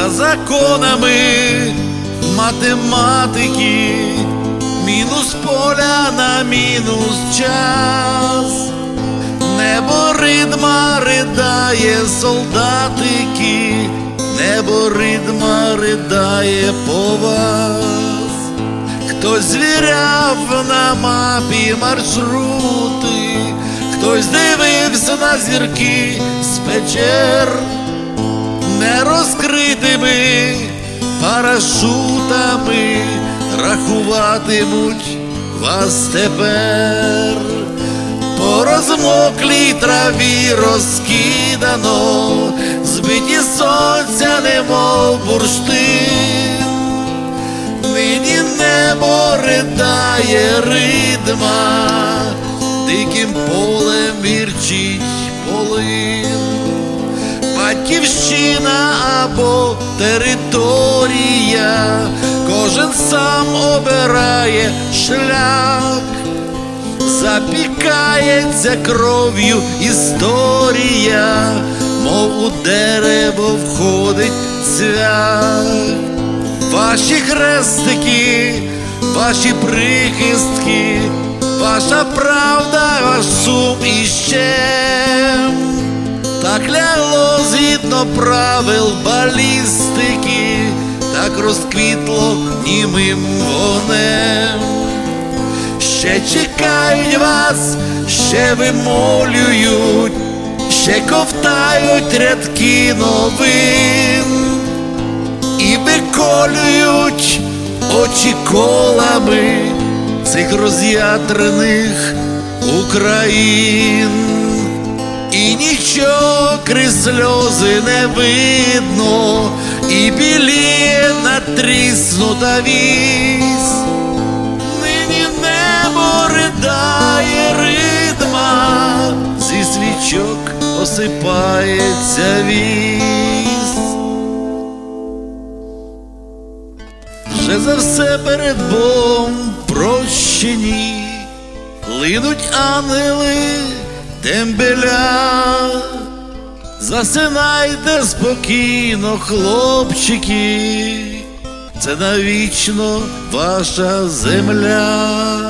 за законами математики, мінус поля на мінус час. Небо ридма ридає солдатики, небо ридма ридає по вас. Хтось звіряв на мапі маршрути, хтось дивився на зірки з печер, не розкритими парашутами рахуватимуть вас тепер. По розмоклій траві розкидано, збиті сонця, немов бурштин. Батьківщина або територія, кожен сам обирає шлях запікається кров'ю історія, мов у дерево входить цвях. Ваші хрестики, ваші прихистки, ваша правда, ваш сум і щем. Так лягло правил балістики, так розквітло німим вогнем. Ще чекають вас, ще вимолюють, ще ковтають рядки новин і виколюють очі колами цих роз'ятрених Україн. І нічого крізь сльози не видно, і біліє натріснута вісь. Нині небо ридає ритма, зі свічок осипається вісь. Вже за все перед Богом прощені, линуть ангели тембеля. Засинайте спокійно, хлопчики, це навічно ваша земля.